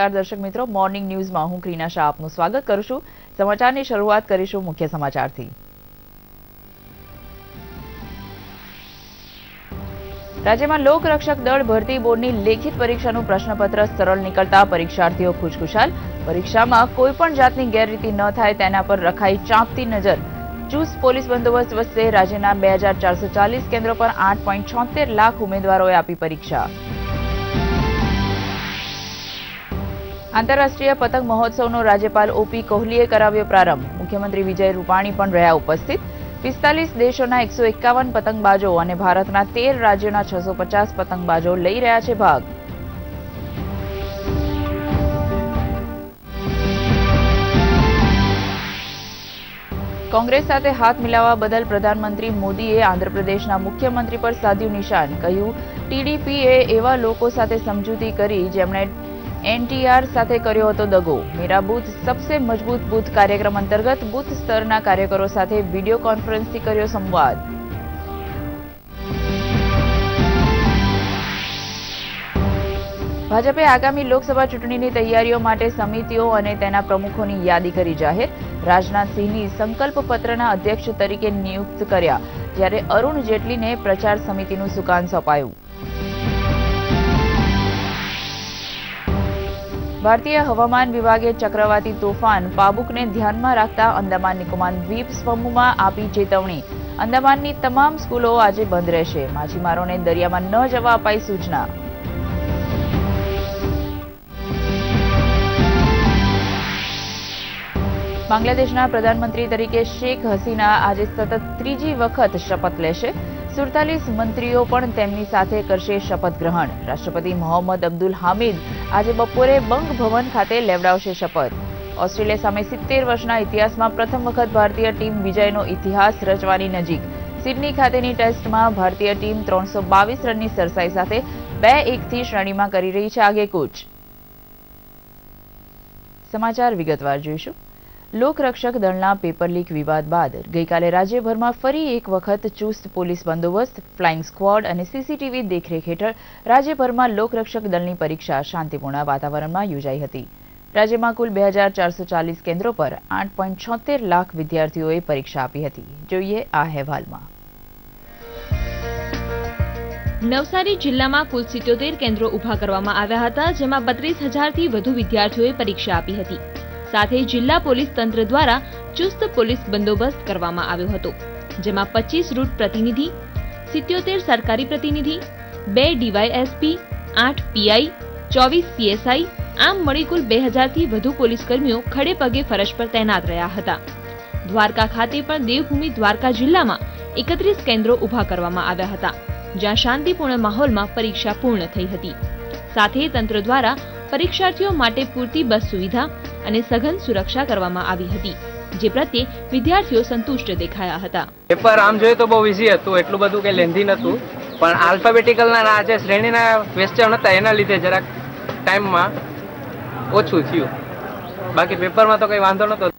નમસ્કાર દર્શક મિત્રો. મોર્નિંગ ન્યૂઝમાં હું ક્રીના શાહ આપનું સ્વાગત કરું છું. સમાચારની શરૂઆત કરીશું મુખ્ય સમાચારથી. રાજ્યમાં લોકરક્ષક દળ ભરતી બોર્ડની લેખિત પરીક્ષાનું પ્રશ્નપત્ર સરળ નીકળતા પરીક્ષાર્થીઓ ખુશખુશાલ. પરીક્ષામાં કોઈ પણ જાતની ગેરરીતિ ન થાય તેના પર રખાઈ ચાંપતી નજર. ચુસ્ત પોલીસ બંદોબસ્ત વચ્ચે રાજ્યના બે કેન્દ્રો પર આઠ લાખ ઉમેદવારોએ આપી પરીક્ષા. આંતરરાષ્ટ્રીય પતંગ મહોત્સવનો રાજ્યપાલ ઓપી કોહલીએ કરાવ્યો પ્રારંભ. મુખ્યમંત્રી વિજય રૂપાણી પણ રહ્યા ઉપસ્થિત. પિસ્તાલીસ દેશોના એકસો પતંગબાજો અને ભારતના તેર રાજ્યોના છસો પતંગબાજો લઈ રહ્યા છે ભાગ. કોંગ્રેસ સાથે હાથ મિલાવવા બદલ પ્રધાનમંત્રી મોદીએ આંધ્રપ્રદેશના મુખ્યમંત્રી પર સાધ્યું નિશાન. કહ્યું, ટીડીપીએ એવા લોકો સાથે સમજૂતી કરી, જેમણે એનટીઆર સાથે કર્યો હતો દગો. મેરા બૂથ સબસે મજબૂત બૂથ કાર્યક્રમ અંતર્ગત બૂથ સ્તરના કાર્યકરો સાથે વીડિયો કોન્ફરન્સથી કર્યો સંવાદ. ભાજપે આગામી લોકસભા ચૂંટણીની તૈયારીઓ માટે સમિતિઓ અને તેના પ્રમુખોની યાદી કરી જાહેર. રાજનાથસિંહની સંકલ્પ પત્રના અધ્યક્ષ તરીકે નિયુક્ત કર્યા, જ્યારે અરુણ જેટલીને પ્રચાર સમિતિનું સુકાન સોંપાયું. ભારતીય હવામાન વિભાગે ચક્રવાતી તોફાન પાબુકને ધ્યાનમાં રાખતા અંદામાન નિકોબાર દ્વીપ સમૂહમાં આપી ચેતવણી. અંદામાનની તમામ સ્કૂલો આજે બંધ રહેશે. માછીમારોને દરિયામાં ન જવા અપાઈ સૂચના. બાંગ્લાદેશના પ્રધાનમંત્રી તરીકે શેખ હસીના આજે સતત ત્રીજી વખત શપથ લેશે. સુડતાલીસ મંત્રીઓ પણ તેમની સાથે કરશે શપથ ગ્રહણ. રાષ્ટ્રપતિ મોહમ્મદ અબ્દુલ હામિદ આજે બપોરે બંગ ભવન ખાતે લેવડાવશે શપથ. ઓસ્ટ્રેલિયા સામે સિત્તેર વર્ષના ઇતિહાસમાં પ્રથમ વખત ભારતીય ટીમ વિજયનો ઇતિહાસ રચવાની નજીક. સિડની ખાતેની ટેસ્ટમાં ભારતીય ટીમ ત્રણસો બાવીસ રનની સરસાઈ સાથે બે એકથી શ્રેણીમાં કરી રહી છે આગેકૂચ. સમાચાર વિગતવાર જોઈશું. લોકરક્ષક દળના પેપર લીક વિવાદ બાદ ગઈકાલે રાજ્યભરમાં ફરી એક વખત ચુસ્ત પોલીસ બંદોબસ્ત, ફ્લાઇંગ સ્ક્વોડ અને સીસીટીવી દેખરેખ હેઠળ રાજ્યભરમાં લોકરક્ષક દળની પરીક્ષા શાંતિપૂર્ણ વાતાવરણમાં યોજાઈ હતી. રાજ્યમાં કુલ બે કેન્દ્રો પર આઠ પોઈન્ટ છોતેર લાખ વિદ્યાર્થીઓએ પરીક્ષા આપી હતી. જોઈએ આ અહેવાલમાં. નવસારી જિલ્લામાં કુલ સિત્યોતેર કેન્દ્રો ઊભા કરવામાં આવ્યા હતા, જેમાં બત્રીસ હજારથી વધુ વિદ્યાર્થીઓએ પરીક્ષા આપી હતી. સાથે જિલ્લા પોલીસ તંત્ર દ્વારા ચુસ્ત પોલીસ બંદોબસ્ત કરવામાં આવ્યો હતો, જેમાં પચીસ રૂટ પ્રતિનિધિ, સિત્યોતેર સરકારી પ્રતિનિધિ, બે ડીવાયએસપી, આઠ પીઆઈ, ચોવીસ પીએસઆઈ, આમ મળી કુલ બે હજારથી વધુ પોલીસકર્મીઓ ખડે પગે ફરજ પર તૈનાત રહ્યા હતા. દ્વારકા ખાતે પણ દેવભૂમિ દ્વારકા જિલ્લામાં એકત્રીસ કેન્દ્રો ઊભા કરવામાં આવ્યા હતા, જ્યાં શાંતિપૂર્ણ માહોલમાં પરીક્ષા પૂર્ણ થઈ હતી. સાથે તંત્ર દ્વારા પરીક્ષાર્થીઓ માટે પૂરતી બસ સુવિધા અને સઘન સુરક્ષા કરવામાં આવી હતી જે પ્રત્યે વિદ્યાર્થીઓ સંતુષ્ટ દેખાયા હતા. પેપર આમ જોઈએ તો બહુ ઇઝી હતું એટલું બધું કે લેન્ધી નહોતું. પણ આલ્ફાબેટિકલના ના જે શ્રેણીના ક્વેશ્ચન હતા એના લીધે જરાક ટાઈમમાં ઓછું થયું. બાકી પેપરમાં તો કંઈ વાંધો નહોતો.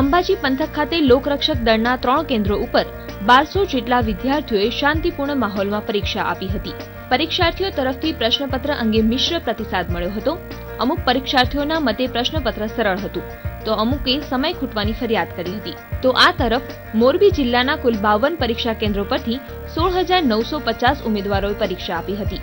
અંબાજી પંથક ખાતે લોકરક્ષક દળના ત્રણ કેન્દ્રો ઉપર બારસો જેટલા વિદ્યાર્થીઓએ શાંતિપૂર્ણ માહોલમાં પરીક્ષા આપી હતી. પરીક્ષાર્થીઓ તરફથી પ્રશ્નપત્ર અંગે મિશ્ર પ્રતિસાદ મળ્યો હતો. અમુક પરીક્ષાર્થીઓના મતે પ્રશ્નપત્ર સરળ હતું. તો અમુકે સમય ખૂટવાની ફરિયાદ કરી હતી. તો આ તરફ મોરબી જિલ્લાના કુલ બાવન પરીક્ષા કેન્દ્રો પરથી સોળ હજાર નવસો પચાસ ઉમેદવારોએ પરીક્ષા આપી હતી.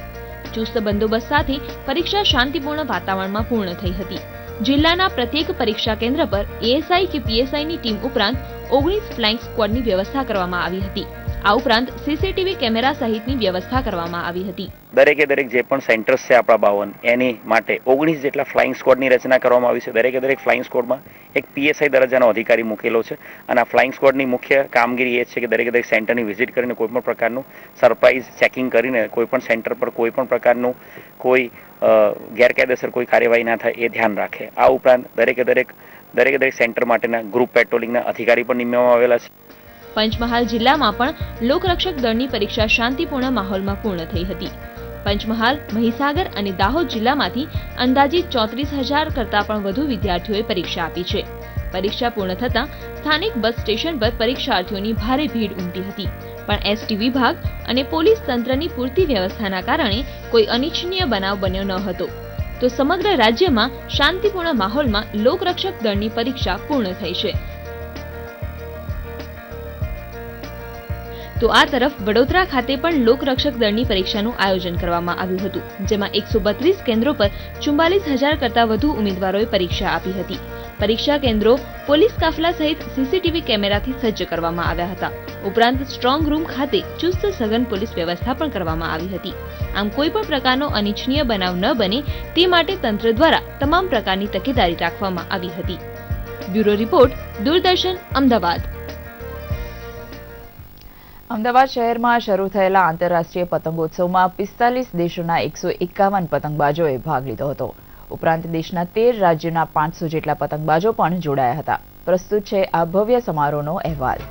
ચુસ્ત બંદોબસ્ત સાથે પરીક્ષા શાંતિપૂર્ણ વાતાવરણમાં પૂર્ણ થઈ હતી. જિલ્લાના પ્રત્યેક પરીક્ષા કેન્દ્ર પર એએસઆઈ કે પીએસઆઈની ટીમ ઉપરાંત ઓગણીસ ફ્લાઇંગ સ્કવોડની વ્યવસ્થા કરવામાં આવી હતી. આ ઉપરાંત સીસીટીવી કેમેરા સહિતની વ્યવસ્થા કરવામાં આવી હતી. દરેકે દરેક જે પણ સેન્ટર્સ છે આપણા બાવન, એની માટે ઓગણીસ જેટલા ફ્લાઇંગ સ્કોડની રચના કરવામાં આવી છે. દરેકે દરેક ફ્લાઇંગ સ્કોડમાં એક પીએસઆઈ દરજ્જાનો અધિકારી મૂકેલો છે અને આ ફ્લાઇંગ સ્કોડની મુખ્ય કામગીરી એ છે કે દરેકે દરેક સેન્ટરની વિઝિટ કરીને કોઈ પણ પ્રકારનું સરપ્રાઇઝ ચેકિંગ કરીને કોઈ પણ સેન્ટર પર કોઈ પણ પ્રકારનું કોઈ ગેરકાયદેસર કોઈ કાર્યવાહી ના થાય એ ધ્યાન રાખે. આ ઉપરાંત દરેકે દરેક દરેકે દરેક સેન્ટર માટેના ગ્રુપ પેટ્રોલિંગના અધિકારી પણ નિમવામાં આવેલા છે. પંચમહાલ જિલ્લામાં પણ લોકરક્ષક દળની પરીક્ષા શાંતિપૂર્ણ માહોલમાં પૂર્ણ થઈ હતી. પંચમહાલ, મહીસાગર અને દાહોદ જિલ્લામાંથી અંદાજિત ચોત્રીસ હજાર કરતાં પણ વધુ વિદ્યાર્થીઓએ પરીક્ષા આપી છે. પરીક્ષા પૂર્ણ થતાં સ્થાનિક બસ સ્ટેશન પર પરીક્ષાર્થીઓની ભારે ભીડ ઉમટી હતી. પણ એસટી વિભાગ અને પોલીસ તંત્રની પૂરતી વ્યવસ્થાના કારણે કોઈ અનિચ્છનીય બનાવ બન્યો ન હતો. તો સમગ્ર રાજ્યમાં શાંતિપૂર્ણ માહોલમાં લોકરક્ષક દળની પરીક્ષા પૂર્ણ થઈ છે. તો આ તરફ વડોદરા ખાતે પણ લોકરક્ષક દળની પરીક્ષાનું આયોજન કરવામાં આવ્યું હતું, જેમાં એકસો બત્રીસ કેન્દ્રો પર ચુમ્બાલીસ હજાર કરતાં વધુ ઉમેદવારોએ પરીક્ષા આપી હતી. પરીક્ષા કેન્દ્રો પોલીસ કાફલા સહિત સીસીટીવી કેમેરાથી સજ્જ કરવામાં આવ્યા હતા. ઉપરાંત સ્ટ્રોંગ રૂમ ખાતે ચુસ્ત સઘન પોલીસ વ્યવસ્થા પણ કરવામાં આવી હતી. આમ કોઈ પણ પ્રકારનો અનિચ્છનીય બનાવ ન બને તે માટે તંત્ર દ્વારા તમામ પ્રકારની તકેદારી રાખવામાં આવી હતી. Bureau report, Doordarshan, Ahmedabad. Ahmedabad શહેરમાં શરૂ થયેલા આંતરરાષ્ટ્રીય પતંગોત્સવમાં પિસ્તાલીસ દેશોના એકસો એકાવન પતંગબાજોએ ભાગ લીધો હતો. ઉપરાંત દેશના તેર રાજ્યોના પાંચસો જેટલા પતંગબાજો પણ જોડાયા હતા. પ્રસ્તુત છે આ ભવ્ય સમારોહનો અહેવાલ.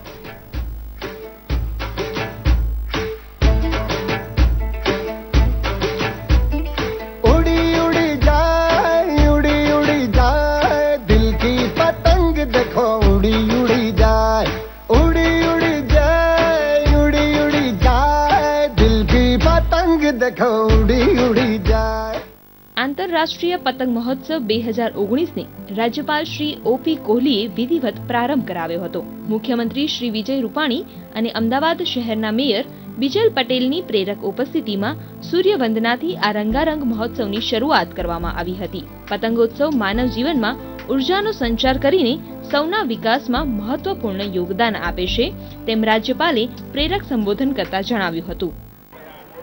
આંતરરાષ્ટ્રીય પતંગ મહોત્સવ બે હજાર ઓગણીસને રાજ્યપાલ શ્રી ઓપી કોહલીએ વિધિવત પ્રારંભ કરાવ્યો હતો મુખ્યમંત્રી શ્રી વિજય રૂપાણી અને અમદાવાદ શહેરના મેયર બિજલ પટેલની પ્રેરક ઉપસ્થિતિમાં સૂર્યવંદનાથી આ રંગારંગ મહોત્સવની શરૂઆત કરવામાં આવી હતી પતંગોત્સવ માનવ જીવનમાં ઉર્જાનો સંચાર કરીને સૌના વિકાસમાં મહત્વપૂર્ણ યોગદાન આપે છે તેમ રાજ્યપાલે પ્રેરક સંબોધન કરતા જણાવ્યું હતું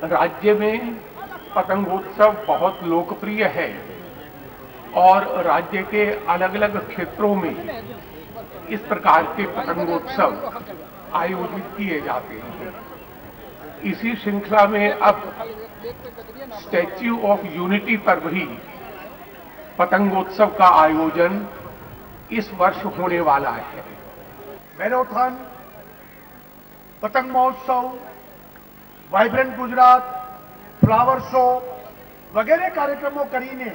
राज्य में पतंगोत्सव बहुत लोकप्रिय है और राज्य के अलग अलग क्षेत्रों में इस प्रकार के पतंगोत्सव आयोजित किए जाते हैं। इसी श्रृंखला में अब स्टैच्यू ऑफ़ यूनिटी पर भी पतंगोत्सव का आयोजन इस वर्ष होने वाला है। मैराथन पतंग महोत्सव વાઇબ્રન્ટ ગુજરાત ફ્લાવર શો વગેરે કાર્યક્રમો કરીને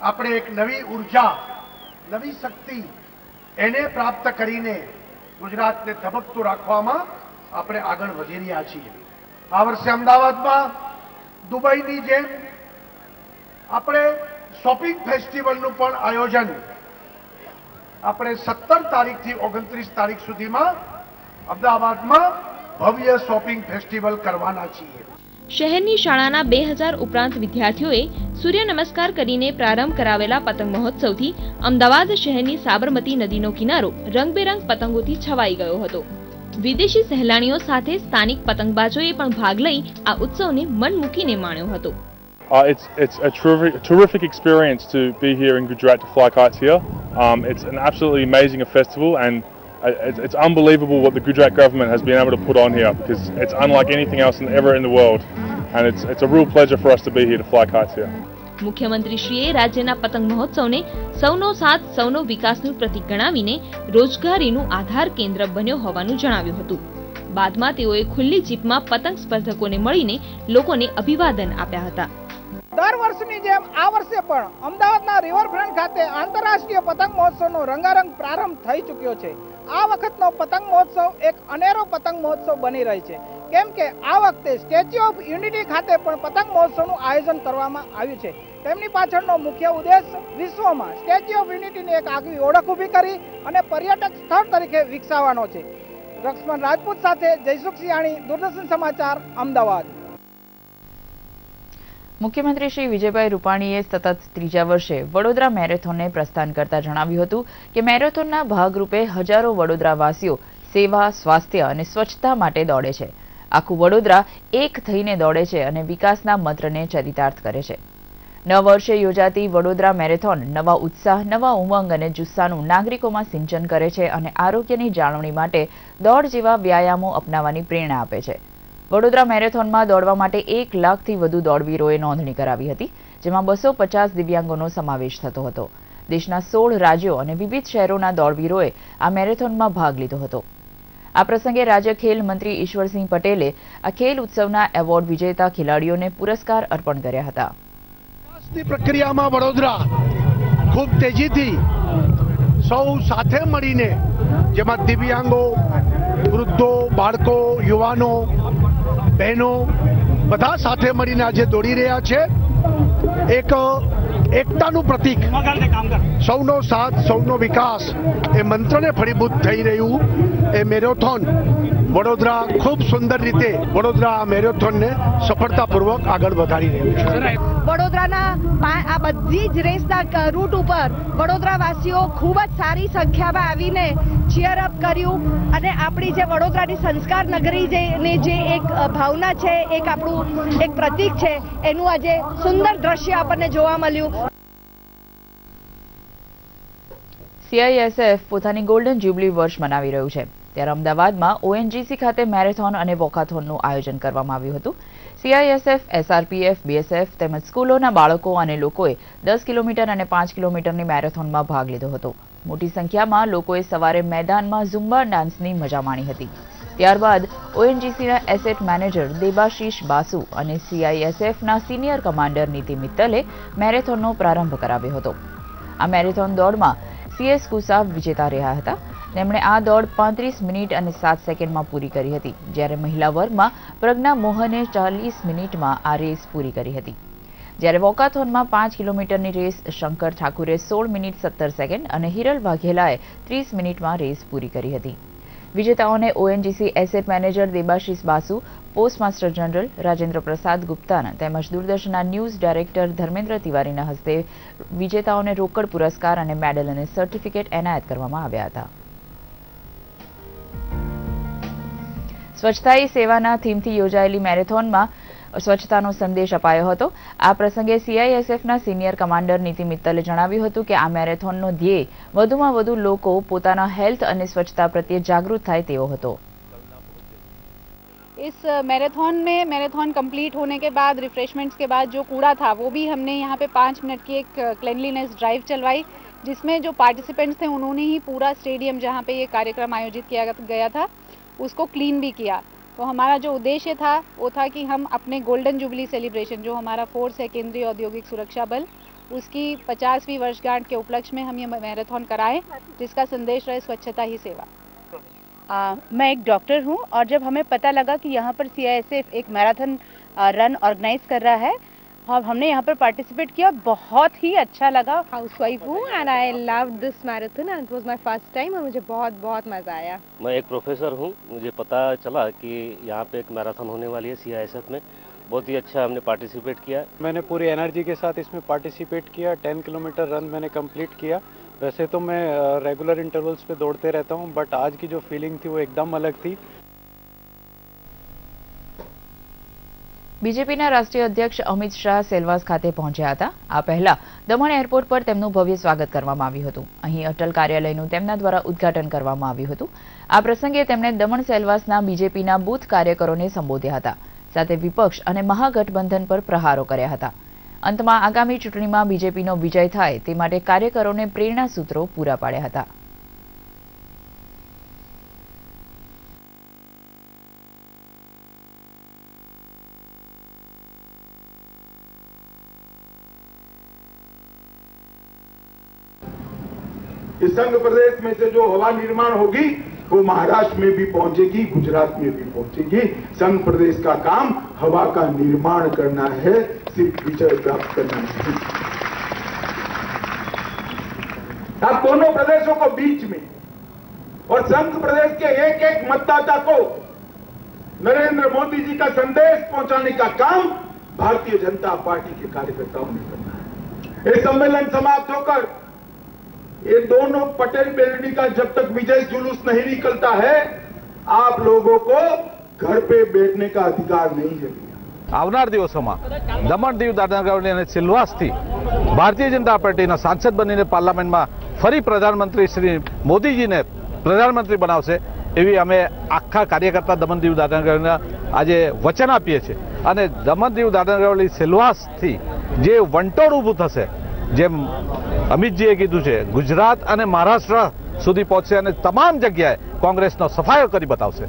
આપણે એક નવી ઊર્જા, નવી શક્તિ એને પ્રાપ્ત કરીને ગુજરાતને ધબકતું રાખવામાં આપણે આગળ વધી રહ્યા છીએ. આ વર્ષે અમદાવાદમાં દુબઈની જેમ આપણે શોપિંગ ફેસ્ટિવલનું પણ આયોજન આપણે સત્તર તારીખથી ઓગણત્રીસ તારીખ સુધીમાં અમદાવાદમાં ભવ્ય શોપિંગ ફેસ્ટિવલ કરવાના છીએ. શહેરની શાળાના બે હજાર ઉપરાંત વિદ્યાર્થીઓએ સૂર્ય નમસ્કાર કરીને પ્રારંભ કરાવેલા પતંગ મહોત્સવથી અમદાવાદ શહેરની સાબરમતી નદીનો કિનારો રંગબેરંગ પતંગોથી છવાઈ ગયો હતો. વિદેશી સહેલાણીઓ સાથે સ્થાનિક પતંગબાજોએ પણ ભાગ લઈ આ ઉત્સવને મન મૂકીને માણ્યો હતો. Uh, it's it's a terrific, terrific experience to be here in Gujarat to fly kites here. Um, it's an absolutely amazing festival, and it's, it's unbelievable what the Gujarat government has been able to put on here because it's unlike anything else in, ever in the world, and it's it's a real pleasure for us to be here to fly kites here. મુખ્યમંત્રીશ્રીએ રાજ્યના પતંગ મહોત્સવને સૌનો સાથ સૌનો વિકાસનું પ્રતિક ગણાવીને રોજગારીનું આધાર કેન્દ્ર બન્યો હોવાનું જણાવ્યું હતું. બાદમાં તેઓએ ખુલ્લી જીપમાં પતંગ સ્પર્ધકોને મળીને લોકોને અભિવાદન આપ્યા હતા. દર વર્ષની જેમ આ વર્ષે પણ અમદાવાદના રિવરફ્રન્ટ ખાતે આંતરરાષ્ટ્રીય પતંગ મહોત્સવનો રંગારંગ પ્રારંભ થઈ ચૂક્યો છે. આ વખતનો પતંગ મહોત્સવ એક અનેરો પતંગ મહોત્સવ બની રહી છે. કેમ કે આ વખતે સ્ટેચ્યુ ઓફ યુનિટી ખાતે પણ પતંગ મહોત્સવનું આયોજન કરવામાં આવ્યું છે. તેમની પાછળનો મુખ્ય ઉદ્દેશ વિશ્વમાં સ્ટેચ્યુ ઓફ યુનિટીની એક આગવી ઓળખ ઊભી કરી અને પર્યટક સ્થળ તરીકે વિકસાવવાનો છે. લક્ષ્મણ રાજપૂત સાથે જયસુખ સિયાણી દૂરદર્શન સમાચાર, અમદાવાદ. મુખ્યમંત્રી શ્રી વિજયભાઈ રૂપાણીએ સતત ત્રીજા વર્ષે વડોદરા મેરેથોનને પ્રસ્થાન કરતા જણાવ્યું હતું કે મેરેથોનના ભાગરૂપે હજારો વડોદરાવાસીઓ સેવા, સ્વાસ્થ્ય અને સ્વચ્છતા માટે દોડે છે. આખું વડોદરા એક થઈને દોડે છે અને વિકાસના મંત્રને ચરિતાર્થ કરે છે. નવ વર્ષે યોજાતી વડોદરા મેરેથોન નવા ઉત્સાહ, નવા ઉમંગ અને જુસ્સાનું નાગરિકોમાં સિંચન કરે છે અને આરોગ્યની જાળવણી માટે દોડ જેવા વ્યાયામો અપનાવવાની પ્રેરણા આપે છે. વડોદરા મેરેથોનમાં દોડવા માટે એક લાખથી વધુ દોડવીરોએ નોંધણી કરાવી હતી, જેમાં બસો દિવ્યાંગોનો સમાવેશ થતો હતો. દેશના સોળ રાજ્યો અને વિવિધ શહેરોના દોડવીરોએ આ મેરેથોનમાં ભાગ લીધો હતો. આ પ્રસંગે રાજ્ય ખેલ મંત્રી ઈશ્વરસિંહ પટેલે આ ખેલ ઉત્સવના એવોર્ડ વિજેતા ખેલાડીઓને પુરસ્કાર અર્પણ કર્યા હતા. પ્રક્રિયામાં વડોદરા ખૂબ તેજીથી સૌ સાથે મળીને, જેમાં દિવ્યાંગો, વૃદ્ધો, બાળકો, યુવાનો બહેનો બધા સાથે મળીને આજે દોડી રહ્યા છે. એક, એકતાનું પ્રતીક. સૌનો સાથ, સૌનો વિકાસ એ મંત્રને ફળીભૂત થઈ રહ્યું. એ મેરેથોન. વડોદરા ખૂબ સુંદર રીતે વડોદરા આ મેરેથોનને સફળતાપૂર્વક આગળ વધારી રહ્યું છે. વડોદરાના આ બધી જ રેસના રૂટ ઉપર વડોદરાવાસીઓ ખૂબ જ સારી સંખ્યામાં આવીને ચીયર અપ કર્યું અને આપણી જે વડોદરાની સંસ્કાર નગરી જે ની જે એક ભાવના છે એક આપણું એક પ્રતીક છે એનું આજે સુંદર દ્રશ્ય આપણને જોવા મળ્યું. સીઆઈએસએફ પોતાની ગોલ્ડન જ્યુબલી વર્ષ મનાવી રહ્યું છે. ત્યારે અમદાવાદમાં ઓએનજીસી ખાતે મેરેથોન અને વોકાથોનનું આયોજન કરવામાં આવ્યું હતું. સીઆઈએસએફ એસઆરપીએફ બીએસએફ તેમજ સ્કૂલોના બાળકો અને લોકોએ દસ કિલોમીટર અને પાંચ કિલોમીટરની મેરેથોનમાં ભાગ લીધો હતો. મોટી સંખ્યામાં લોકોએ સવારે મેદાનમાં ઝુમ્બા ડાન્સની મજા માણી હતી. ત્યારબાદ ઓએનજીસીના એસેટ મેનેજર દેબાશીષ બાસુ અને સીઆઈએસએફના સિનિયર કમાન્ડર નીતિ મિત્તલે મેરેથોનનો પ્રારંભ કરાવ્યો હતો. આ મેરેથોન દોડમાં સીએસ કુસાવ વિજેતા રહ્યા હતા. તેમણે આ દોડ પાંત્રીસ મિનિટ અને સાત સેકન્ડમાં પૂરી કરી હતી, જ્યારે મહિલા વર્ગમાં પ્રજ્ઞા મોહને ચાલીસ મિનિટમાં આ રેસ પૂરી કરી હતી. જ્યારે વોકાથોનમાં પાંચ કિલોમીટરની રેસ, શંકર ઠાકુરે સોળ મિનિટ સત્તર સેકન્ડ અને હિરલ વાઘેલાએ ત્રીસ મિનિટમાં રેસ પૂરી કરી હતી. વિજેતાઓને ONGC asset manager Debashish Basu, postmaster general Rajendra Prasad ગુપ્તાના તેમજ દૂરદર્શનના ન્યૂઝ ડાયરેક્ટર ધર્મેન્દ્ર તિવારીના હસ્તે વિજેતાઓને રોકડ પુરસ્કાર અને મેડલ અને સર્ટિફિકેટ એનાયત કરવામાં આવ્યા હતા. સ્વચ્છતા હી સેવાના થીમથી યોજાયેલી મેરેથોનમાં સ્વચ્છતાનો સંદેશ અપાયો હતો આ પ્રસંગે સીઆઈએસએફના સિનિયર કમાન્ડર નીતિ મિત્તલે જણાવ્યું હતું કે આ મેરેથોનનો ધ્યેય વધુમાં વધુ લોકો પોતાના હેલ્થ અને સ્વચ્છતા પ્રત્યે જાગૃત થાય તેવો હતો इस मैराथन में मैराथन कंप्लीट होने के बाद रिफ्रेशमेंट्स के बाद जो कूड़ा था वो भी हमने यहाँ पे पाँच मिनट की एक क्लेनलीनेस ड्राइव चलवाई जिसमें जो पार्टिसिपेंट्स थे उन्होंने ही पूरा स्टेडियम जहाँ पे ये कार्यक्रम आयोजित किया गया था उसको क्लीन भी किया। तो हमारा जो उद्देश्य था वो था कि हम अपने गोल्डन जुबली सेलिब्रेशन जो हमारा फोर्स है केंद्रीय औद्योगिक सुरक्षा बल उसकी पचासवीं वर्षगांठ के उपलक्ष्य में हम ये मैराथन कराएँ जिसका संदेश रहे स्वच्छता ही सेवा। आ, मैं एक डॉक्टर हूँ और जब हमें पता लगा कि यहाँ पर सीआईएसएफ एक मैराथन रन ऑर्गेनाइज कर रहा है और हमने यहाँ पर पार्टिसिपेट किया। बहुत ही अच्छा लगा। हाउस वाइफ हूँ and I love this marathon and it was my first time और मुझे बहुत बहुत मज़ा आया। मैं एक प्रोफेसर हूँ। मुझे पता चला कि यहाँ पे एक मैराथन होने वाली है सीआईएसएफ में। बहुत ही अच्छा हमने पार्टिसिपेट किया। मैंने पूरी एनर्जी के साथ इसमें पार्टिसिपेट किया। टेन किलोमीटर रन मैंने कंप्लीट किया। वैसे तो मैं रेगुलर इंटरवल्स पे दौड़ते रहता हूँ बट आज की जो फीलिंग थी वो एकदम अलग थी। બીજેપીના રાષ્ટ્રીય અધ્યક્ષ અમિત શાહ સેલવાસ ખાતે પહોંચ્યા હતા. આ પહેલા દમણ એરપોર્ટ પર તેમનું ભવ્ય સ્વાગત કરવામાં આવ્યું હતું. અહીં અટલ કાર્યાલયનું તેમના દ્વારા ઉદ્ઘાટન કરવામાં આવ્યું હતું. આ પ્રસંગે તેમણે દમણ સેલવાસના બીજેપીના બૂથ કાર્યકરોને સંબોધ્યા હતા, સાથે વિપક્ષ અને મહાગઠબંધન પર પ્રહારો કર્યા હતા. અંતમાં આગામી ચૂંટણીમાં બીજેપીનો વિજય થાય તે માટે કાર્યકરોને પ્રેરણા સૂત્રો પૂરા પાડ્યા હતા. संघ प्रदेश में से जो हवा निर्माण होगी, वो महाराष्ट्र में भी पहुंचेगी, गुजरात में भी पहुंचेगी। संघ प्रदेश का काम हवा का निर्माण करना है, सिर्फ़ विजय प्राप्त करना नहीं। अब दोनों प्रदेशों को बीच में और संघ प्रदेश के एक एक मतदाता को नरेंद्र मोदी जी का संदेश पहुँचाने का काम भारतीय जनता पार्टी के कार्यकर्ताओं ने करना है। ये सम्मेलन समाप्त होकर ये दोनों पटेल बेलडी का जब तक विजय जुलूस नहीं निकलता है आप लोगों को घर पे बैठने का अधिकार नहीं है આવનાર દિવસોમાં દમણ દીવ દાદનગર અને સિલવાસથી ભારતીય જનતા પાર્ટીના સાંસદ બનીને પાર્લામેન્ટમાં ફરી પ્રધાનમંત્રી શ્રી મોદીજીને પ્રધાનમંત્રી બનાવશે એવી અમે આખા કાર્યકર્તા દમણ દીવ દાદનગરના આજે વચન આપીએ છીએ અને દમણ દીવ દાદનગર સિલવાસથી જે વંટોળ ઊભું થશે જેમ અમિતજીએ કીધું છે ગુજરાત અને મહારાષ્ટ્ર સુધી પહોંચશે અને તમામ જગ્યાએ કોંગ્રેસનો સફાયો કરી બતાવશે.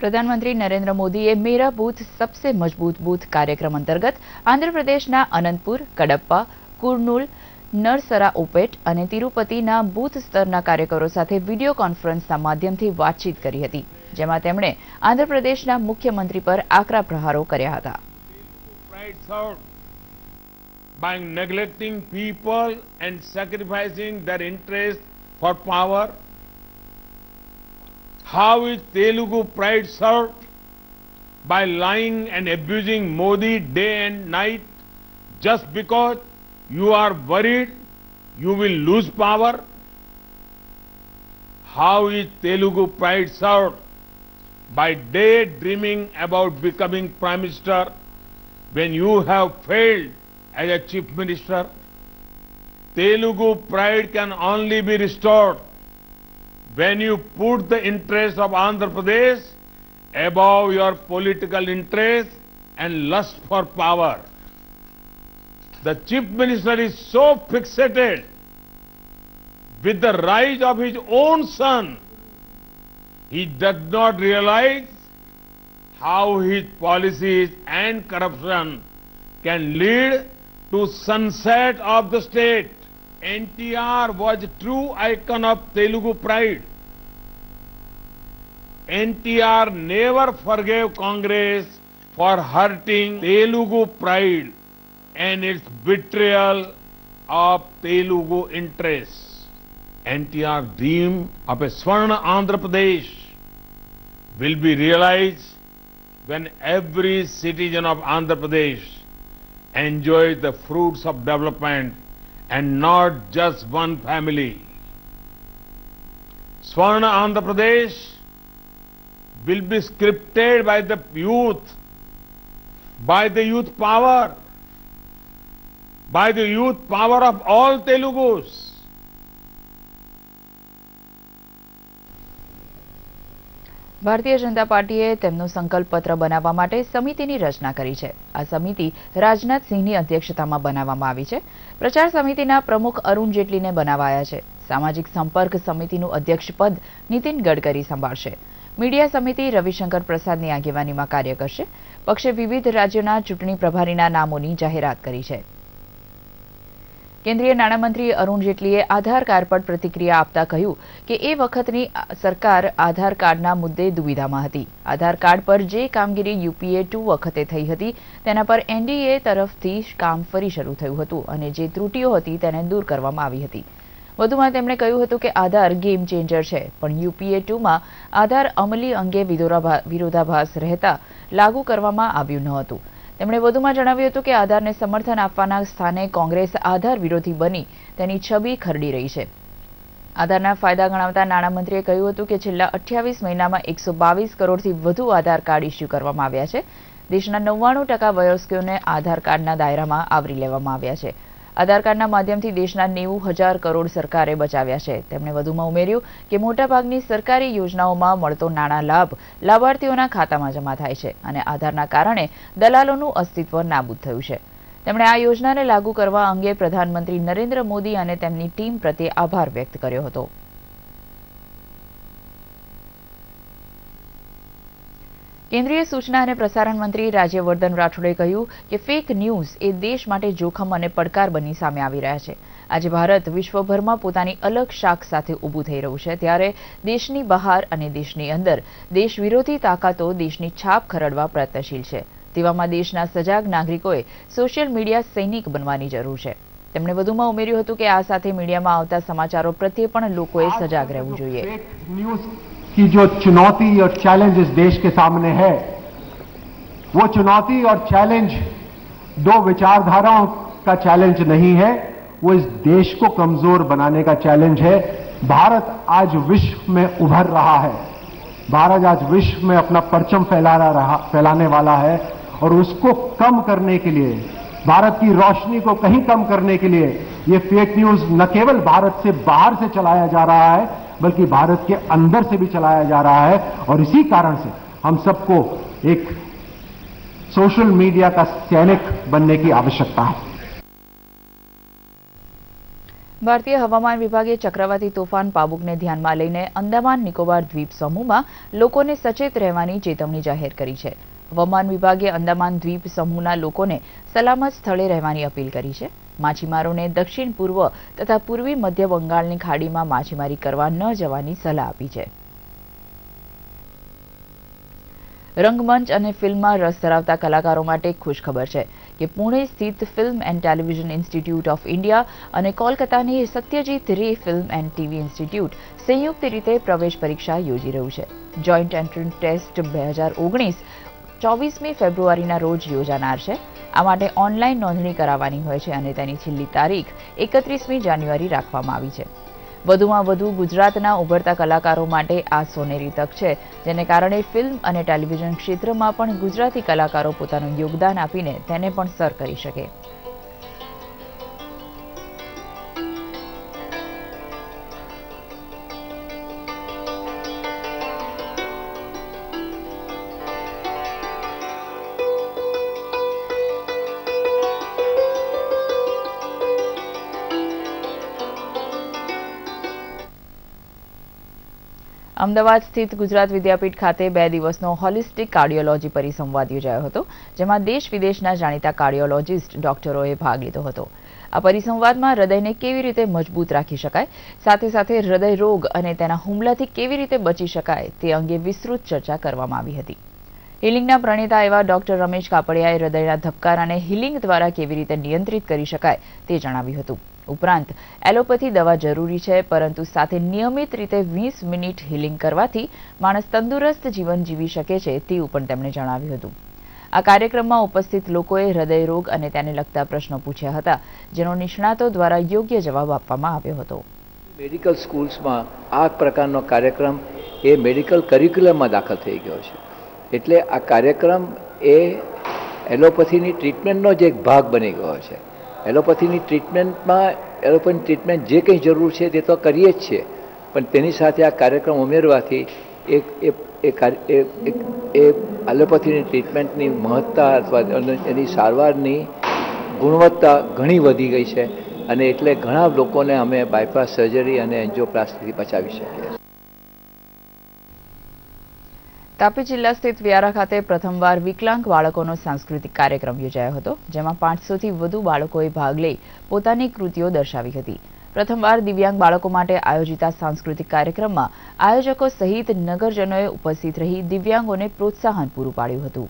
પ્રધાનમંત્રી નરેન્દ્ર મોદીએ મેરા બૂથ સબસે મજબૂત બૂથ કાર્યક્રમ અંતર્ગત આંધ્રપ્રદેશના અનંતપુર કડપ્પા કુર્નુલ નરસરા ઓપેટ અને તિરુપતિના બૂથ સ્તરના કાર્યકરો સાથે વીડિયો કોન્ફરન્સના માધ્યમથી વાતચીત કરી હતી જેમાં તેમણે આંધ્રપ્રદેશના મુખ્યમંત્રી પર આકરા પ્રહારો કર્યા હતા. By neglecting people and sacrificing their interest for power? How is Telugu pride served? By lying and abusing Modi day and night just because you are worried you will lose power? How is Telugu pride served? By daydreaming about becoming Prime Minister when you have failed as a Chief Minister? Telugu pride can only be restored when you put the interests of Andhra Pradesh above your political interests and lust for power. The Chief Minister is so fixated with the rise of his own son, he does not realize how his policies and corruption can lead to sunset of the state. NTR was true icon of Telugu pride. NTR never forgave Congress for hurting Telugu pride and its betrayal of Telugu interests. NTR dream of a Swarna Andhra Pradesh will be realized when every citizen of Andhra Pradesh enjoys the fruits of development and not just one family. Swarna Andhra Pradesh will be scripted by the youth, by the youth power, by the youth power of all Telugus. Bharatiya Janata પાર્ટીએ તેમનું સંકલ્પ પત્ર બનાવવા માટે સમિતિની રચના કરી છે. આ સમિતિ રાજનાથસિંહની અધ્યક્ષતામાં બનાવવામાં આવી છે. પ્રચાર સમિતિના પ્રમુખ અરુણ જેટલીને બનાવાયા છે. સામાજિક સંપર્ક સમિતિનું અધ્યક્ષપદ નીતિન ગડકરી સંભાળશે. મીડિયા સમિતિ રવિશંકર પ્રસાદની આગેવાનીમાં કાર્ય કરશે. પક્ષે વિવિધ રાજ્યોના ચૂંટણી પ્રભારીના નામોની જાહેરાત કરી છે. કેન્દ્રીય નાણામંત્રી અરુણ જેટલીએ આધાર કાર્ડ પર પ્રતિક્રિયા આપતા કહ્યું કે એ વખતની સરકાર આધાર કાર્ડના મુદ્દે દુવિધામાં હતી. આધાર કાર્ડ પર જે કામગીરી યુપીએ ટુ વખતે થઈ હતી, તેના પર એનડીએ તરફથી કામ ફરી શરૂ થયું હતું અને જે ત્રુટીઓ હતી તેને દૂર કરવામાં આવી હતી. વધુમાં તેમણે કહ્યું હતું કે આધાર ગેમ ચેન્જર છે, પણ યુપીએ ટુમાં આધાર અમલી અંગે વિરોધાભાસ રહેતા લાગુ કરવામાં આવ્યું ન હતું. તેમણે વધુમાં જણાવ્યું હતું કે આધારને સમર્થન આપવાના સ્થાને કોંગ્રેસ આધાર વિરોધી બની તેની છબી ખરડી રહી છે. આધારના ફાયદા ગણાવતા નાણામંત્રીએ કહ્યું હતું કે છેલ્લા અઠ્યાવીસ મહિનામાં એકસો બાવીસ કરોડથી વધુ આધાર કાર્ડ ઇસ્યુ કરવામાં આવ્યા છે. દેશના નવ્વાણું ટકા વયસ્કોને આધાર કાર્ડના દાયરામાં આવરી લેવામાં આવ્યા છે. આધાર કાર્ડના માધ્યમથી દેશના નેવું હજાર કરોડ સરકારે બચાવ્યા છે. તેમણે વધુમાં ઉમેર્યું કે મોટાભાગની સરકારી યોજનાઓમાં મળતો નાણાં લાભ લાભાર્થીઓના ખાતામાં જમા થાય છે અને આધારના કારણે દલાલોનું અસ્તિત્વ નાબૂદ થયું છે. તેમણે આ યોજનાને લાગુ કરવા અંગે પ્રધાનમંત્રી નરેન્દ્ર મોદી અને તેમની ટીમ પ્રત્યે આભાર વ્યક્ત કર્યો હતો. કેન્દ્રીય સૂચના અને પ્રસારણ મંત્રી રાજ્યવર્ધન રાઠોડે કહ્યું કે ફેક ન્યૂઝ એ દેશ માટે જોખમ અને પડકાર બની સામે આવી રહ્યા છે. આજે ભારત વિશ્વભરમાં પોતાની અલગ શાખ સાથે ઊભું થઈ રહ્યું છે. ત્યારે દેશની બહાર અને દેશની અંદર દેશ વિરોધી તાકાતો દેશની છાપ ખરડવા પ્રયત્નશીલ છે. તેવામાં દેશના સજાગ નાગરિકોએ સોશિયલ મીડિયા સૈનિક બનવાની જરૂર છે. તેમણે વધુમાં ઉમેર્યું હતું કે આ સાથે મીડિયામાં આવતા સમાચારો પ્રત્યે પણ લોકોએ સજાગ રહેવું જોઈએ. की जो चुनौती और चैलेंज इस देश के सामने है, वो चुनौती और चैलेंज दो विचारधाराओं का चैलेंज नहीं है, वो इस देश को कमज़ोर बनाने का चैलेंज है। भारत आज विश्व में उभर रहा है। भारत आज विश्व में अपना परचम फैला रहा फैलाने वाला है और उसको कम करने के लिए, भारत की रोशनी को कहीं कम करने के लिए ये फेक न्यूज़ न केवल भारत से बाहर से चलाया जा रहा है बल्कि भारत के अंदर से भी चलाया जा रहा है और इसी कारण से हम सबको एक सोशल मीडिया का सैनिक बनने की आवश्यकता है ભારતીય હવામાન વિભાગે ચક્રવાતી તોફાન પાબુકને ધ્યાનમાં લઈને અંદામાન નિકોબાર દ્વીપ સમૂહમાં લોકોને સચેત રહેવાની ચેતવણી જાહેર કરી છે હવામાન વિભાગે અંદામાન દ્વીપ સમૂહના લોકોને સલામત સ્થળે રહેવાની અપીલ કરી છે. માછીમારોને દક્ષિણ પૂર્વ તથા પૂર્વી મધ્ય બંગાળની ખાડીમાં માછીમારી કરવા ન જવાની સલાહ આપી છે. રંગમંચ અને ફિલ્મમાં રસ ધરાવતા કલાકારો માટે ખુશખબર છે કે પુણે સ્થિત film and television institute of India અને કોલકાતાની સત્યજીત રે ફિલ્મ એન્ડ ટીવી ઇન્સ્ટિટ્યૂટ સંયુક્ત રીતે પ્રવેશ પરીક્ષા યોજી રહ્યું છે. જોઈન્ટ એન્ટ્રન્સ ટેસ્ટ બે હજાર ઓગણીસ ચોવીસમી ફેબ્રુઆરીના રોજ યોજાનાર છે. આ માટે ઓનલાઈન નોંધણી કરાવવાની હોય છે અને તેની છેલ્લી તારીખ એકત્રીસમી જાન્યુઆરી રાખવામાં આવી છે. વધુમાં વધુ ગુજરાતના ઉભરતા કલાકારો માટે આ સોનેરી તક છે, જેને કારણે ફિલ્મ અને ટેલિવિઝન ક્ષેત્રમાં પણ ગુજરાતી કલાકારો પોતાનું યોગદાન આપીને તેને પણ સર કરી શકે. અમદાવાદ સ્થિત ગુજરાત વિદ્યાપીઠ ખાતે બે દિવસનો હોલિસ્ટિક કાર્ડિયોલોજી પરિસંવાદ યોજાયો હતો, જેમાં દેશ વિદેશના જાણીતા કાર્ડિયોલોજીસ્ટ ડોક્ટરોએ ભાગ લીધો હતો. આ પરિસંવાદમાં હૃદયને કેવી રીતે મજબૂત રાખી શકાય, સાથે સાથે હૃદય રોગ અને તેના હુમલાથી કેવી રીતે બચી શકાય તે અંગે વિસ્તૃત ચર્ચા કરવામાં આવી હતી. હિલિંગના પ્રણેતા એવા ડોક્ટર રમેશ કાપડિયાએ હૃદયના ધબકારાને હિલિંગ દ્વારા કેવી રીતે નિયંત્રિત કરી શકાય તે જણાવ્યું હતું. ઉપરાંત, એલોપેથી દવા જરૂરી છે, પરંતુ સાથે નિયમિત રીતે વીસ મિનિટ હિલિંગ કરવાથી માણસ તંદુરસ્ત જીવન જીવી શકે છે તેવું પણ તેમણે જણાવ્યું હતું. આ કાર્યક્રમમાં ઉપસ્થિત લોકોએ હૃદય રોગ અને તેને લગતા પ્રશ્નો પૂછ્યા હતા, જેનો નિષ્ણાતો દ્વારા યોગ્ય જવાબ આપવામાં આવ્યો હતો. મેડિકલ સ્કૂલ્સમાં આ પ્રકારનો કાર્યક્રમ એ મેડિકલ કરિક્યુલમમાં દાખલ થઈ ગયો છે. એટલે આ કાર્યક્રમ એ એલોપથીની ટ્રીટમેન્ટનો જ એક ભાગ બની ગયો છે. એલોપથીની ટ્રીટમેન્ટમાં એલોપથી ટ્રીટમેન્ટ જે કંઈ જરૂર છે તે તો કરીએ જ છીએ, પણ તેની સાથે આ કાર્યક્રમ ઉમેરવાથી એક એ એ એલોપેથીની ટ્રીટમેન્ટની મહત્તા અથવા એની સારવારની ગુણવત્તા ઘણી વધી ગઈ છે અને એટલે ઘણા લોકોને અમે બાયપાસ સર્જરી અને એન્જિયોપ્લાસ્ટીથી બચાવી શકીએ છીએ તાપી જિલ્લા સ્થિત વ્યારા ખાતે પ્રથમવાર વિકલાંગ બાળકોનો સાંસ્કૃતિક કાર્યક્રમ યોજાયો હતો, જેમાં પાંચસોથી વધુ બાળકોએ ભાગ લઈ પોતાની કૃતિઓ દર્શાવી હતી. પ્રથમવાર દિવ્યાંગ બાળકો માટે આયોજિત સાંસ્કૃતિક કાર્યક્રમમાં આયોજકો સહિત નગરજનોએ ઉપસ્થિત રહી દિવ્યાંગોને પ્રોત્સાહન પૂરું પાડ્યું હતું.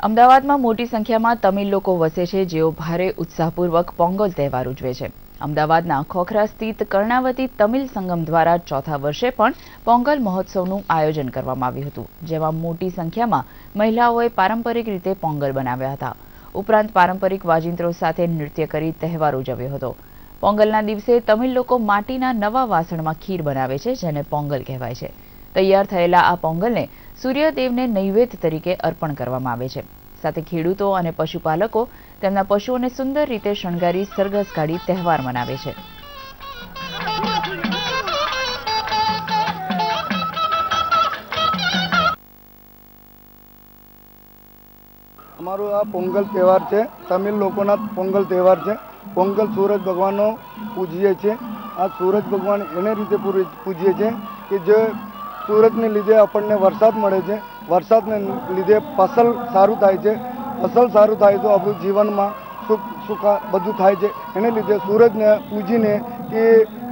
અમદાવાદમાં મોટી સંખ્યામાં તમિલ લોકો વસે છે, જેઓ ભારે ઉત્સાહપૂર્વક પોંગલ તહેવાર ઉજવે છે. અમદાવાદના ખોખરા સ્થિત કર્ણાવતી તમિલ સંગમ દ્વારા ચોથા વર્ષે પણ પોંગલ મહોત્સવનું આયોજન કરવામાં આવ્યું હતું, જેમાં મોટી સંખ્યામાં મહિલાઓએ પારંપરિક રીતે પોંગલ બનાવ્યા હતા. ઉપરાંત પારંપરિક વાજિંત્રો સાથે નૃત્ય કરી તહેવાર ઉજવ્યો હતો. પોંગલના દિવસે તમિલ લોકો માટીના નવા વાસણમાં ખીર બનાવે છે, જેને પોંગલ કહેવાય છે. તૈયાર થયેલા આ પોંગલને સૂર્યદેવને નૈવેદ્ય તરીકે અર્પણ કરવામાં આવે છે. સાથે ખેડૂતો અને પશુપાલકો તેમના પશુઓને સુંદર રીતે શણગારી સરઘસ કાઢી તહેવાર મનાવે છે. અમારો આ પોંગલ તહેવાર છે. તમિલ લોકોના પોંગલ તહેવાર છે. પોંગલ સૂરજ ભગવાનનો પૂજીએ છીએ. આ સૂરજ ભગવાન એને રીતે પૂજીએ છીએ કે જે સૂરજને લીધે આપણને વરસાદ મળે છે વરસાદને લીધે ફસલ સારું થાય છે ફસલ સારું થાય તો આપણું જીવનમાં સુખ સુખ બધું થાય છે એને લીધે સૂરજને પૂજીને એ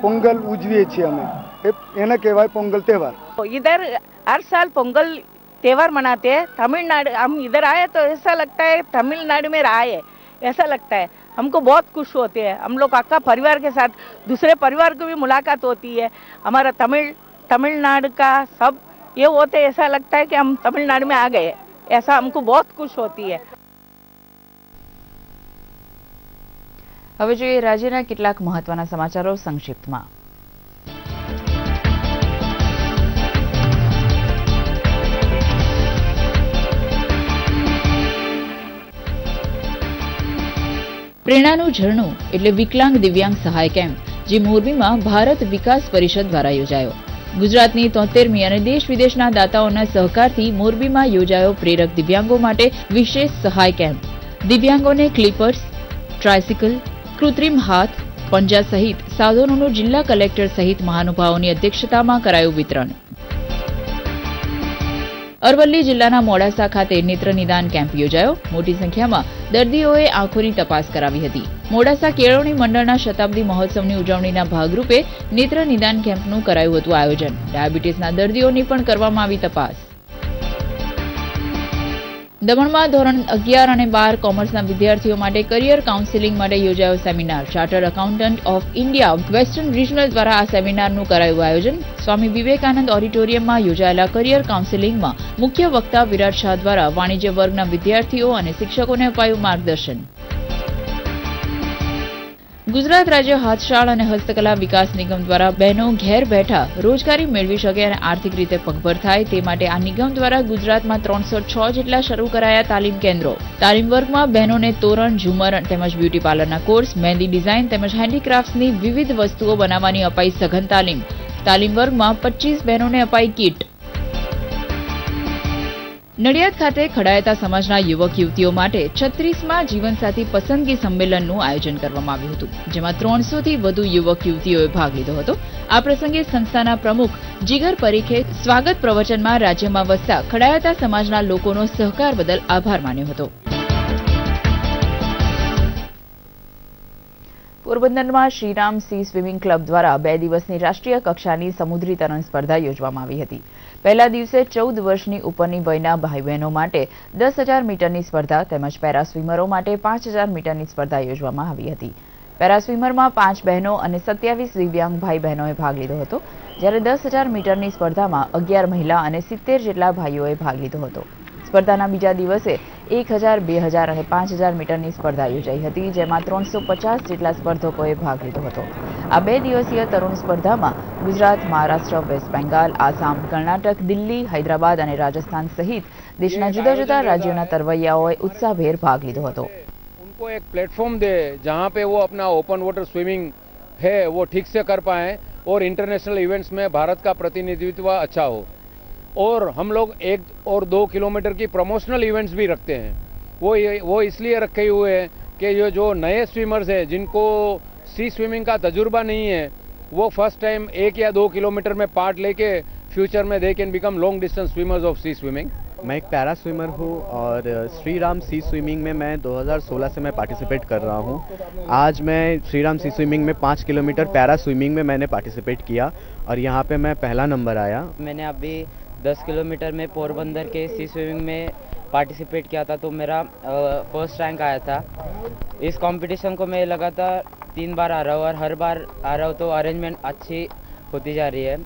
પોંગલ ઉજવીએ છીએ અમે એ એને કહેવાય પોંગલ તહેવાર इधर हर साल पोंगल त्योहार मनाते हैं तमिलनाडु हम इधर आए तो ऐसा लगता है तमिलनाडु में रहा है ऐसा लगता है हमको बहुत खुश होते हैं हम लोग अक्का परिवार के साथ दूसरे परिवार को भी मुलाकात होती है हमारा तमिल तमिलनाडु का सब ये होते ऐसा लगता है कि हम तमिलनाडु में आ गए ऐसा हमको बहुत खुश होती है હવે જોઈએ રાજ્યના કેટલાક મહત્વના સમાચારો સંક્ષિપ્તમાં પ્રેરણાનું ઝરણું એટલે વિકલાંગ દિવ્યાંગ સહાય કેમ્પ જે મોરબીમાં ભારત વિકાસ પરિષદ દ્વારા યોજાયો ગુજરાતની તોતેરમી અને દેશ વિદેશના દાતાઓના સહકારથી મોરબીમાં યોજાયો પ્રેરક દિવ્યાંગો માટે વિશેષ સહાય કેમ્પ. દિવ્યાંગોને ક્લિપર્સ ટ્રાયસિકલ કૃત્રિમ હાથ, પંજા સહિત સાધનોનું જિલ્લા કલેક્ટર સહિત મહાનુભાવોની અધ્યક્ષતામાં કરાયું વિતરણ. અરવલ્લી જિલ્લાના મોડાસા ખાતે નેત્ર નિદાન કેમ્પ યોજાયો. મોટી સંખ્યામાં દર્દીઓએ આંખોની તપાસ કરાવી હતી. મોડાસા કેળવણી મંડળના શતાબ્દી મહોત્સવની ઉજવણીના ભાગરૂપે નેત્ર નિદાન કેમ્પનું કરાયું હતું આયોજન. ડાયાબિટીસના દર્દીઓની પણ કરવામાં આવી તપાસ. દમણમાં ધોરણ અગિયાર અને બાર કોમર્સના વિદ્યાર્થીઓ માટે કરિયર કાઉન્સેલિંગ માટે યોજાયો seminar. Chartered accountant of India, western regional દ્વારા આ સેમિનારનું કરાયું આયોજન. સ્વામી વિવેકાનંદ ઓડિટોરિયમમાં યોજાયેલા કરિયર કાઉન્સેલિંગમાં મુખ્ય વક્તા વિરાટ શાહ દ્વારા વાણિજ્ય વર્ગના વિદ્યાર્થીઓ અને શિક્ષકોને અપાયું માર્ગદર્શન. ગુજરાત રાજ્ય હાથશાળ અને હસ્તકલા વિકાસ નિગમ દ્વારા બહેનો ઘેર બેઠા રોજગારી મેળવી શકે અને આર્થિક રીતે પગભર થાય તે માટે આ નિગમ દ્વારા ગુજરાતમાં ત્રણસો છ જેટલા શરૂ કરાયા તાલીમ કેન્દ્રો. તાલીમ વર્ગમાં બહેનોને તોરણ, ઝુમર તેમજ બ્યુટી પાર્લરના કોર્સ, મહેંદી ડિઝાઇન તેમજ હેન્ડીક્રાફ્ટની વિવિધ વસ્તુઓ બનાવવાની અપાઈ સઘન તાલીમ. તાલીમ વર્ગમાં પચીસ બહેનોને અપાઈ કીટ. નડિયાદ ખાતે ખડાયતા સમાજના યુવક યુવતીઓ માટે છત્રીસમાં જીવનસાથી પસંદગી સંમેલનનું આયોજન કરવામાં આવ્યું હતું, જેમાં ત્રણસોથી વધુ યુવક યુવતીઓએ ભાગ લીધો હતો. આ પ્રસંગે સંસ્થાના પ્રમુખ જીગર પરીખે સ્વાગત પ્રવચનમાં રાજ્યમાં વસતા ખડાયતા સમાજના લોકોનો સહકાર બદલ આભાર માન્યો હતો. પોરબંદરમાં શ્રીરામ સી સ્વિમિંગ ક્લબ દ્વારા બે દિવસની રાષ્ટ્રીય કક્ષાની સમુદ્રી તરણ સ્પર્ધા યોજવામાં આવી હતી. પહેલા દિવસે ચૌદ વર્ષની ઉપરની વયના ભાઈ બહેનો માટે દસ હજાર મીટરની સ્પર્ધા તેમજ પેરા સ્વિમરો માટે પાંચ હજાર મીટરની સ્પર્ધા યોજવામાં આવી હતી. પેરા સ્વિમરમાં પાંચ બહેનો અને સત્યાવીસ દિવ્યાંગ ભાઈ બહેનોએ ભાગ લીધો હતો, જ્યારે દસ હજાર મીટરની સ્પર્ધામાં અગિયાર મહિલા અને સિત્તેર જેટલા ભાઈઓએ ભાગ લીધો હતો. સ્પર્ધાના બીજા દિવસે એક હજાર બે હજાર અને પાંચ હજાર મીટરની સ્પર્ધા યોજાઈ હતી જેમાં ત્રણસો પચાસ જેટલા સ્પર્ધકોએ ભાગ લીધો હતો આ બે દિવસીય તરુણ સ્પર્ધામાં ગુજરાત મહારાષ્ટ્ર વેસ્ટ બેંગાલ આસામ કર્ણાટક દિલ્હી હૈદરાબાદ અને રાજસ્થાન સહિત દેશના જુદા જુદા રાજ્યોના તરવૈયાઓએ ઉત્સાહભેર ભાગ લીધો હતો उनको एक प्लेटफॉर्म दे जहाँ पे वो अपना ओपन वाटर स्विमिंग है वो ठीक से कर पाएं और इंटरनेशनल इवेंट्स में भारत का प्रतिनिधित्व अच्छा हो और हम लोग एक और दो किलोमीटर की प्रमोशनल इवेंट्स भी रखते हैं। वो ये- वो इसलिए रखे हुए हैं कि ये जो नए स्विमर्स हैं जिनको सी स्विमिंग का तजुर्बा नहीं है वो फ़र्स्ट टाइम एक या दो किलोमीटर में पार्ट लेके फ्यूचर में they can become long distance swimmers of sea swimming मैं एक पैरा स्विमर हूँ और श्री राम सी स्विमिंग में मैं 2016 से मैं पार्टिसिपेट कर रहा हूँ। आज मैं श्री राम सी स्विमिंग में पाँच किलोमीटर पैरा स्विमिंग में मैंने पार्टिसिपेट किया और यहाँ पे मैं पहला नंबर आया। मैंने अभी 10 किलोमीटर में पोरबंदर के सी स्विमिंग में पार्टिसिपेट किया था तो मेरा फर्स्ट रैंक आया था इस कंपटीशन को मैं लगातार तीन बार आ रहा हूँ और हर बार आ रहा हूँ तो अरेंजमेंट अच्छी होती जा रही है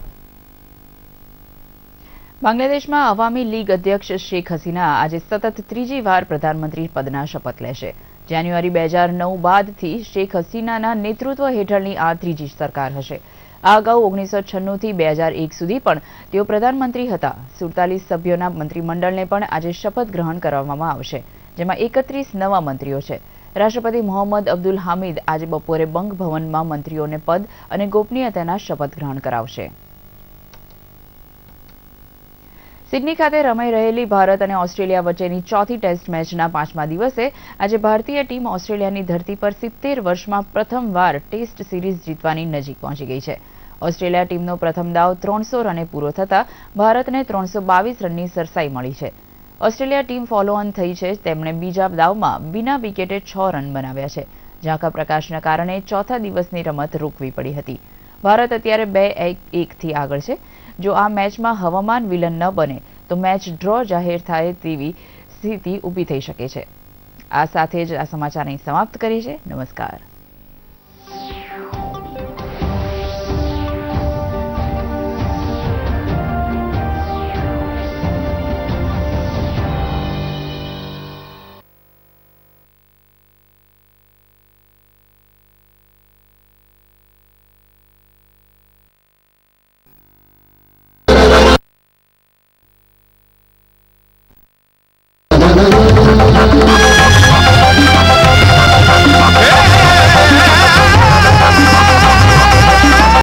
બાંગ્લાદેશમાં અવામી લીગ અધ્યક્ષ શેખ હસીના આજે સતત ત્રીજી વાર પ્રધાનમંત્રી પદના શપથ લેશે જાન્યુઆરી બે હજાર નવ બાદથી શેખ હસીનાના નેતૃત્વ હેઠળની આ ત્રીજી સરકાર હશે આ અગાઉ ઓગણીસો છન્નુંથી બે હજાર એક સુધી પણ તેઓ પ્રધાનમંત્રી હતા. સુડતાલીસ સભ્યોના મંત્રીમંડળને પણ આજે શપથ ગ્રહણ કરવામાં આવશે, જેમાં એકત્રીસ નવા મંત્રીઓ છે. રાષ્ટ્રપતિ મોહમ્મદ અબ્દુલ હામિદ આજે બપોરે બંગ ભવનમાં મંત્રીઓને પદ અને ગોપનીયતાના શપથ ગ્રહણ કરાવશે. સિડની ખાતે રમાઈ રહેલી ભારત અને ઓસ્ટ્રેલિયા વચ્ચેની ચોથી ટેસ્ટ મેચના પાંચમા દિવસે આજે ભારતીય ટીમ ઓસ્ટ્રેલિયાની ધરતી પર સિત્તેર વર્ષમાં પ્રથમવાર ટેસ્ટ સિરીઝ જીતવાની નજીક પહોંચી ગઈ છે. ઓસ્ટ્રેલિયા ટીમનો પ્રથમ દાવ ત્રણસો રને પૂરો થતાં ભારતને ત્રણસો રનની સરસાઈ મળી છે. ઓસ્ટ્રેલિયા ટીમ ફોલો ઓન થઈ છે. તેમણે બીજા દાવમાં બિના વિકેટે છ રન બનાવ્યા છે. ઝાંખા પ્રકાશના કારણે ચોથા દિવસની રમત રોકવી પડી હતી. ભારત અત્યારે બે એકથી આગળ છે. જો આ મેચમાં હવામાન વિલન ન બને, તો મેચ ડ્રો જાહેર થાય તેવી સ્થિતિ ઊભી થઈ શકે છે. આ સાથે જ આ સમાચાર અહીં સમાપ્ત કરીએ છીએ. નમસ્કાર.